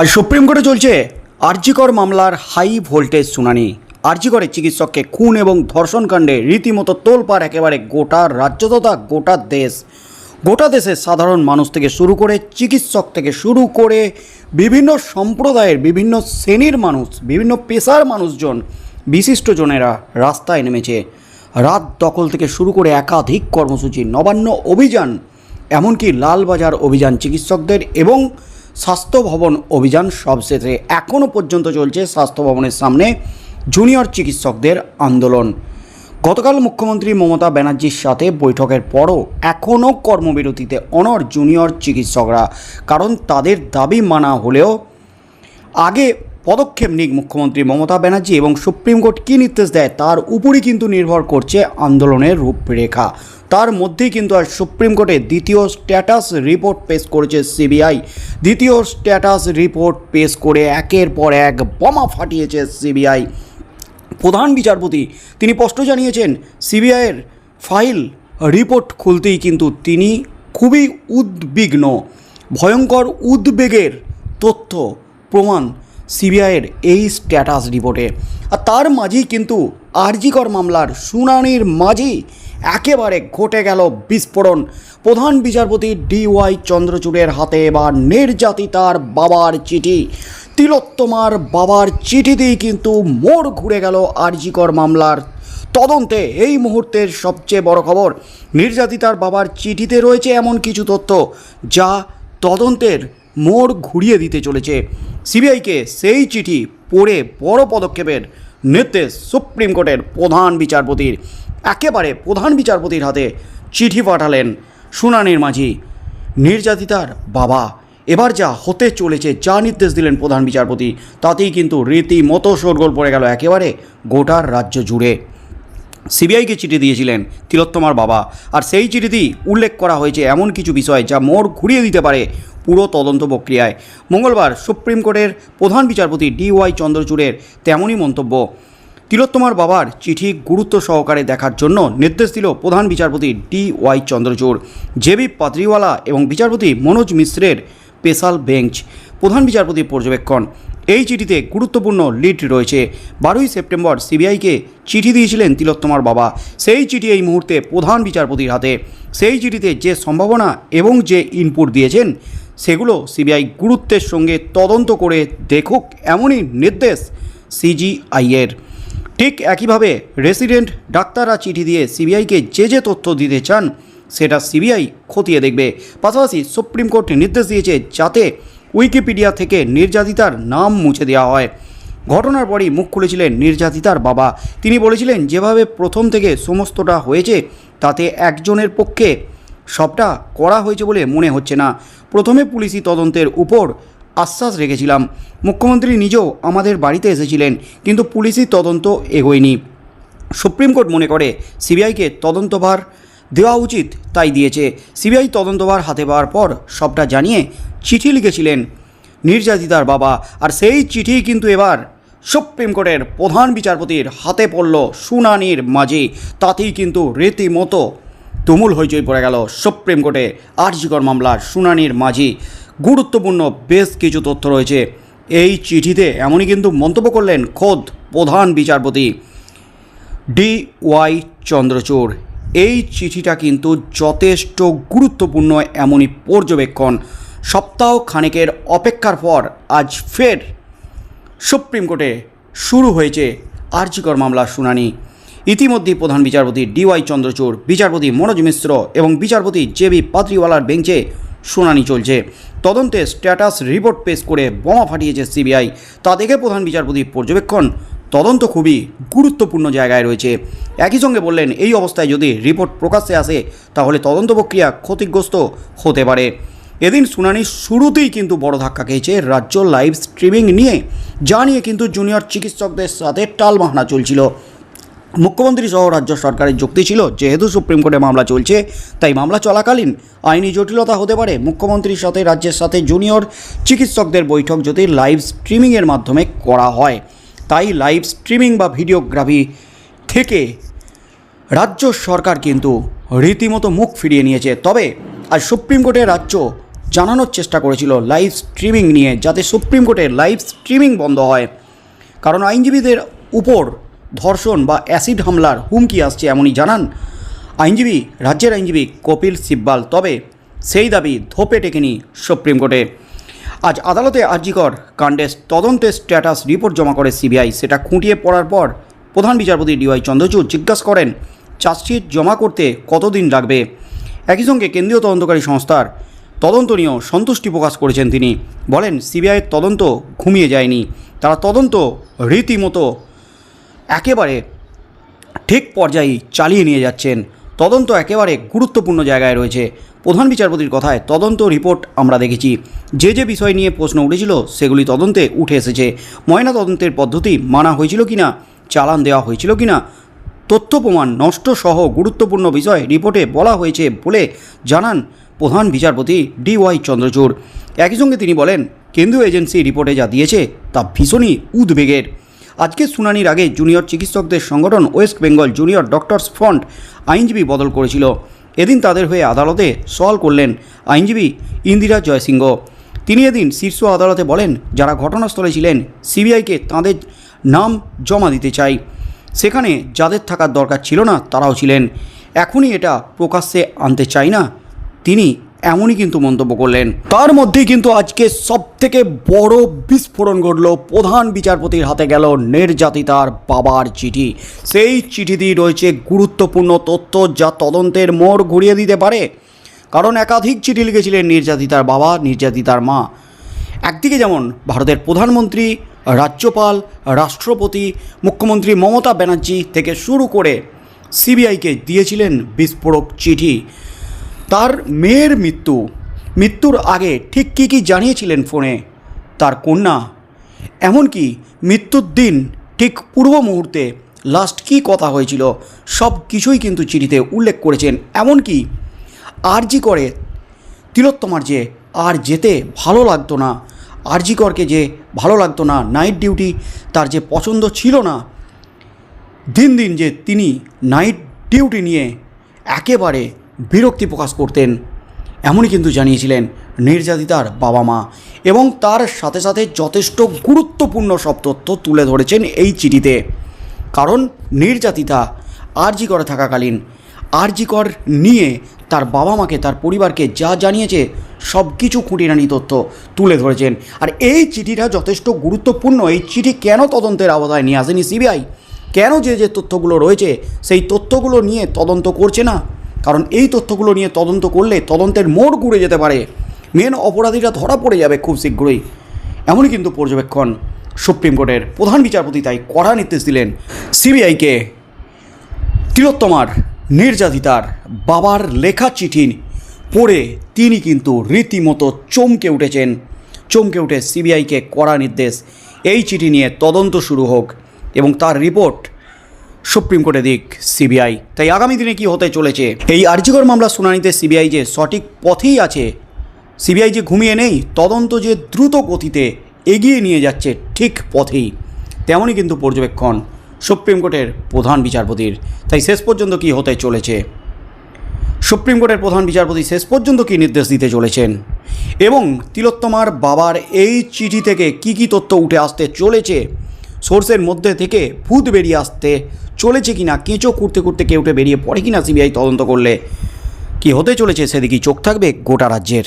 আজ সুপ্রিম কোর্টে চলছে আরজিকর মামলার হাই ভোল্টেজ শুনানি। আরজিকরের চিকিৎসককে খুন এবং ধর্ষণকাণ্ডে রীতিমতো তোলপাড় একেবারে গোটা রাজ্য তথা গোটা দেশ। গোটা দেশের সাধারণ মানুষ থেকে শুরু করে চিকিৎসক থেকে শুরু করে বিভিন্ন সম্প্রদায়ের বিভিন্ন শ্রেণির মানুষ, বিভিন্ন পেশার মানুষজন বিশিষ্টজনেরা রাস্তায় নেমেছে। রাত দখল থেকে শুরু করে একাধিক কর্মসূচি, নবান্ন অভিযান, এমনকি লালবাজার অভিযান চিকিৎসকদের এবং স্বাস্থ্য ভবন অভিযান সবশেষে এখনও পর্যন্ত চলছে স্বাস্থ্য ভবনের সামনে জুনিয়র চিকিৎসকদের আন্দোলন। গতকাল মুখ্যমন্ত্রী মমতা ব্যানার্জির সাথে বৈঠকের পরও এখনও কর্মবিরতিতে অনর জুনিয়র চিকিৎসকরা, কারণ তাদের দাবি মানা হলেও আগে পদক্ষেপ নিক মুখ্যমন্ত্রী মমতা ব্যানার্জি এবং সুপ্রিম কোর্ট কী নির্দেশ দেয় তার উপরই কিন্তু নির্ভর করছে আন্দোলনের রূপরেখা। তার মধ্যেই কিন্তু আজ সুপ্রিম কোর্টে দ্বিতীয় স্ট্যাটাস রিপোর্ট পেশ করেছে সিবিআই। দ্বিতীয় স্ট্যাটাস রিপোর্ট পেশ করে একের পর এক বোমা ফাটিয়েছে সিবিআই। প্রধান বিচারপতি তিনি স্পষ্ট জানিয়েছেন, সিবিআইয়ের ফাইল রিপোর্ট খুলতেই কিন্তু তিনি খুবই উদ্বিগ্ন। ভয়ঙ্কর উদ্বেগের তথ্য, প্রমাণ সিবিআইয়ের এই স্ট্যাটাস রিপোর্টে আর তার মাঝেই কিন্তু আরজিকর মামলার শুনানির মাঝেই একেবারে ঘটে গেল বিস্ফোরণ। প্রধান বিচারপতি ডিওয়াই চন্দ্রচূড়ের হাতে এবার নির্যাতিতার বাবার চিঠি। তিলোত্তমার বাবার চিঠিতেই কিন্তু মোড় ঘুরে গেল আরজিকর মামলার। তদন্তে এই মুহূর্তের সবচেয়ে বড় খবর, নির্যাতিতার বাবার চিঠিতে রয়েছে এমন কিছু তথ্য যা তদন্তের মোড় ঘুরিয়ে দিতে চলেছে। সিবিআইকে সেই চিঠি পড়ে বড় পদক্ষেপের নির্দেশ সুপ্রিম কোর্টের প্রধান বিচারপতির একেবারে প্রধান বিচারপতির হাতে চিঠি পাঠালেন শুনানির মাঝি। নির্যাতিতার বাবা, এবার যা হতে চলেছে যা নির্দেশ দিলেন প্রধান বিচারপতি, তাতেই কিন্তু রীতিমতো শোরগোল পড়ে গেল একেবারে গোটার রাজ্য জুড়ে। সিবিআইকে চিঠি দিয়েছিলেন তিলোত্তমার বাবা। আর সেই চিঠিতেই উল্লেখ করা হয়েছে এমন কিছু বিষয় যা মোড় ঘুরিয়ে দিতে পারে পুরো তদন্ত প্রক্রিয়ায়। মঙ্গলবার সুপ্রিম কোর্টের প্রধান বিচারপতি ডি ওয়াই চন্দ্রচূড়ের তেমনই মন্তব্য। তিলোত্তমার বাবার চিঠি গুরুত্ব সহকারে দেখার জন্য নির্দেশ দিল প্রধান বিচারপতি D Y Chandrachud. J B Pardiwala এবং বিচারপতি মনোজ মিশ্রের স্পেশাল বেঞ্চ। প্রধান বিচারপতি পর্যবেক্ষণ। এই চিঠিতে গুরুত্বপূর্ণ লিড রয়েছে। বারোই সেপ্টেম্বর সিবিআইকে চিঠি দিয়েছিলেন তিলোত্তমার বাবা। সেই চিঠি এই মুহূর্তে প্রধান বিচারপতির হাতে। সেই চিঠিতে যে সম্ভাবনা এবং যে ইনপুট দিয়েছেন, সেগুলো সিবিআই গুরুত্বের সঙ্গে তদন্ত করে দেখুক এমনই নির্দেশ সিজিআইয়ের। ঠিক একইভাবে রেসিডেন্ট ডাক্তাররা চিঠি দিয়ে সিবিআইকে যে যে তথ্য দিতে চান, সেটা সিবিআই খতিয়ে দেখবে। পাশাপাশি সুপ্রিম কোর্ট নির্দেশ দিয়েছে যাতে উইকিপিডিয়া থেকে নির্যাতিতার নাম মুছে দেওয়া হয়। ঘটনার পরই মুখ খুলেছিলেন নির্যাতিতার বাবা। তিনি বলেছিলেন, যেভাবে প্রথম থেকে সমস্তটা হয়েছে, তাতে একজনের পক্ষে সবটা করা হয়েছে বলে মনে হচ্ছে না। প্রথমে পুলিশি তদন্তের উপর আশ্বাস রেখেছিলাম। মুখ্যমন্ত্রী নিজেও আমাদের বাড়িতে এসেছিলেন, কিন্তু পুলিশি তদন্ত এগোয়নি। সুপ্রিম কোর্ট মনে করে, সিবিআইকে তদন্তভার দেওয়া উচিত তাই দিয়েছে। সিবিআই তদন্তভার হাতে পাওয়ার পর সবটা জানিয়ে চিঠি লিখেছিলেন নির্যাতিতার বাবা। আর সেই চিঠি কিন্তু এবার সুপ্রিম কোর্টের প্রধান বিচারপতির হাতে পড়ল শুনানির মাঝে। তাতেই কিন্তু রীতিমতো তুমুল হইচই পড়ে গেল সুপ্রিম কোর্টে আর্জিকর মামলার শুনানির মাঝে। গুরুত্বপূর্ণ বেশ কিছু তথ্য রয়েছে। এই চিঠিতে এমনই কিন্তু মন্তব্য করলেন খোদ প্রধান বিচারপতি ডি ওয়াই চন্দ্রচূড়। এই চিঠিটা কিন্তু যথেষ্ট গুরুত্বপূর্ণ এমনই পর্যবেক্ষণ সপ্তাহ খানেকের অপেক্ষার পর আজ ফের সুপ্রিম কোর্টে শুরু হয়েছে আর্জিকর মামলার শুনানি। ইতিমধ্যেই প্রধান বিচারপতি ডিওয়াই চন্দ্রচূড়, বিচারপতি মনোজ মিশ্র এবং বিচারপতি জেবি পাত্রিওয়ালার বেঞ্চে শুনানি চলছে। তদন্তে স্ট্যাটাস রিপোর্ট পেশ করে বোমা ফাটিয়েছে সিবিআই। তা দেখে প্রধান বিচারপতি পর্যবেক্ষণ তদন্ত খুবই গুরুত্বপূর্ণ জায়গায় রয়েছে। একই সঙ্গে বললেন, এই অবস্থায় যদি রিপোর্ট প্রকাশ্যে আসে, তাহলে তদন্ত প্রক্রিয়া ক্ষতিগ্রস্ত হতে পারে। এদিন শুনানির শুরুতেই কিন্তু বড় ধাক্কা খেয়েছে রাজ্য লাইভ স্ট্রিমিং নিয়ে, যা নিয়ে কিন্তু জুনিয়র চিকিৎসকদের সাথে টালবাহানা চলছিল। মুখ্যমন্ত্রী সহ রাজ্য সরকারের যুক্তি ছিল, যেহেতু সুপ্রিম কোর্টে মামলা চলছে, তাই মামলা চলাকালীন আইনি জটিলতা হতে পারে। মুখ্যমন্ত্রীর সাথে রাজ্যের সাথে জুনিয়র চিকিৎসকদের বৈঠক যদি লাইভ স্ট্রিমিংয়ের মাধ্যমে করা হয়, তাই লাইভ স্ট্রিমিং বা ভিডিওগ্রাফি থেকে রাজ্য সরকার কিন্তু রীতিমতো মুখ ফিরিয়ে নিয়েছে। তবে আজ সুপ্রিম কোর্টে রাজ্য জানানোর চেষ্টা করেছিল লাইভ স্ট্রিমিং নিয়ে, যাতে সুপ্রিম কোর্টে লাইভ স্ট্রিমিং বন্ধ হয়। কারণ আইনজীবীদের উপর ধর্ষণ বা অ্যাসিড হামলার হুমকি আসছে এমনই জানান আইনজীবী, রাজ্যের আইনজীবী কপিল সিব্বাল। তবে সেই দাবি ধোপে টেকেনি সুপ্রিম কোর্টে। আজ আদালতে আর্জিকর কাণ্ডের তদন্তের স্ট্যাটাস রিপোর্ট জমা করে সিবিআই। সেটা খুঁটিয়ে পড়ার পর প্রধান বিচারপতি ডিওয়াই চন্দ্রচূড় জিজ্ঞাসা করেন, চার্জশিট জমা করতে কতদিন লাগবে? একই সঙ্গে কেন্দ্রীয় তদন্তকারী সংস্থার তদন্ত নিয়েও সন্তুষ্টি প্রকাশ করেছেন তিনি। বলেন সিবিআইয়ের তদন্ত ঘুমিয়ে যায়নি। তারা তদন্ত রীতিমতো একেবারে ঠিক পর্যায়ে চালিয়ে নিয়ে যাচ্ছেন। তদন্ত একেবারে গুরুত্বপূর্ণ জায়গায় রয়েছে। প্রধান বিচারপতির কথায় তদন্ত রিপোর্ট আমরা দেখেছি। যে যে বিষয় নিয়ে প্রশ্ন উঠেছিল, সেগুলি তদন্তে উঠে এসেছে। ময়না তদন্তের পদ্ধতি মানা হয়েছিল কি না চালান দেওয়া হয়েছিল কি না তথ্য প্রমাণ নষ্ট সহ গুরুত্বপূর্ণ বিষয় রিপোর্টে বলা হয়েছে বলে জানান প্রধান বিচারপতি ডি ওয়াই চন্দ্রচূড়। একই সঙ্গে তিনি বলেন, কেন্দ্রীয় এজেন্সি রিপোর্টে যা দিয়েছে তা ভীষণই উদ্বেগের। আজকের শুনানির আগে জুনিয়র চিকিৎসকদের সংগঠন West Bengal Junior Doctors Front আইনজীবী বদল করেছিল। এদিন তাদের হয়ে আদালতে সওয়াল করলেন আইনজীবী ইন্দিরা জয়সিংহ। তিনি এদিন শীর্ষ আদালতে বলেন, যারা ঘটনাস্থলে ছিলেন, সিবিআইকে তাদের নাম জমা দিতে চাই। সেখানে যাদের থাকার দরকার ছিল না, তারাও ছিলেন। এখনই এটা প্রকাশ্যে আনতে চাই না তিনি এমনই কিন্তু মন্তব্য করলেন। তার মধ্যেই কিন্তু আজকে সব থেকে বড় বিস্ফোরণ ঘটল। প্রধান বিচারপতির হাতে গেল নির্যাতিতার বাবার চিঠি। সেই চিঠিতেই রয়েছে গুরুত্বপূর্ণ তথ্য যা তদন্তের মোড় ঘুরিয়ে দিতে পারে। কারণ একাধিক চিঠি লিখেছিলেন নির্যাতিতার বাবা, নির্যাতিতার মা। একদিকে যেমন ভারতের প্রধানমন্ত্রী, রাজ্যপাল, রাষ্ট্রপতি, মুখ্যমন্ত্রী মমতা ব্যানার্জি থেকে শুরু করে সিবিআইকে দিয়েছিলেন বিস্ফোরক চিঠি। তার মেয়ের মৃত্যু। মৃত্যুর আগে ঠিক কী কী জানিয়েছিলেন ফোনে? তার কন্যা। এমনকি মৃত্যুর দিন ঠিক পূর্ব মুহূর্তে লাস্ট কী কথা হয়েছিল সব কিছুই কিন্তু চিঠিতে উল্লেখ করেছেন। এমনকি আরজি করে তিলোত্তমার যে আর যেতে ভালো লাগতো না, আরজি করকে যে ভালো লাগতো না নাইট ডিউটি তার যে পছন্দ ছিল না, দিন দিন যে তিনি নাইট ডিউটি নিয়ে একেবারে বিরক্তি প্রকাশ করতেন। এমনই কিন্তু জানিয়েছিলেন নির্যাতিতার বাবা মা এবং তার সাথে সাথে যথেষ্ট গুরুত্বপূর্ণ সব তথ্য তুলে ধরেছেন এই চিঠিতে। কারণ নির্যাতিতা আরজি করে থাকাকালীন আরজিকর নিয়ে তার বাবা মাকে, তার পরিবারকে যা জানিয়েছে সব কিছু খুঁটিনাটি তথ্য তুলে ধরেছেন। আর এই চিঠিটা যথেষ্ট গুরুত্বপূর্ণ। এই চিঠি কেন তদন্তের আওতায় নিয়ে আসেনি সিবিআই? কেন যে যে তথ্যগুলো রয়েছে, সেই তথ্যগুলো নিয়ে তদন্ত করছে না? কারণ এই তথ্যগুলো নিয়ে তদন্ত করলে তদন্তের মোড় ঘুরে যেতে পারে। মেন অপরাধীরা ধরা পড়ে যাবে খুব শীঘ্রই। এমনই কিন্তু পর্যবেক্ষণ সুপ্রিম কোর্টের প্রধান বিচারপতি তাই কড়া নির্দেশ দিলেন সিবিআইকে। তিলোত্তমার নির্যাতিতার বাবার লেখা চিঠি পড়ে তিনি কিন্তু রীতিমতো চমকে উঠেছেন। চমকে উঠে সিবিআইকে কড়া নির্দেশ। এই চিঠি নিয়ে তদন্ত শুরু হোক এবং তার রিপোর্ট সুপ্রিম কোর্টে দিক, সিবিআই। তাই আগামী দিনে কি হতে চলেছে? এই আর্জিকর মামলা শুনানিতে সিবিআই যে সঠিক পথেই আছে, সিবিআই যে ঘুমিয়ে নেই, তদন্ত যে দ্রুত গতিতে এগিয়ে নিয়ে যাচ্ছে ঠিক পথেই, তেমনই কিন্তু পর্যবেক্ষণ সুপ্রিম কোর্টের প্রধান বিচারপতির। তাই শেষ পর্যন্ত কি হতে চলেছে? সুপ্রিম কোর্টের প্রধান বিচারপতি শেষ পর্যন্ত কী নির্দেশ দিতে চলেছেন? এবং তিলোত্তমার বাবার এই চিঠি থেকে কি কি তথ্য উঠে আসতে চলেছে? সোর্সের মধ্যে থেকে ভূত বেরিয়ে আসতে চলেছে কিনা, কেঁচো করতে করতে কেউটে বেরিয়ে পড়ে কিনা সিবিআই তদন্ত করলে? কি হতে চলেছে সেদিকেই চোখ থাকবে গোটা রাজ্যের।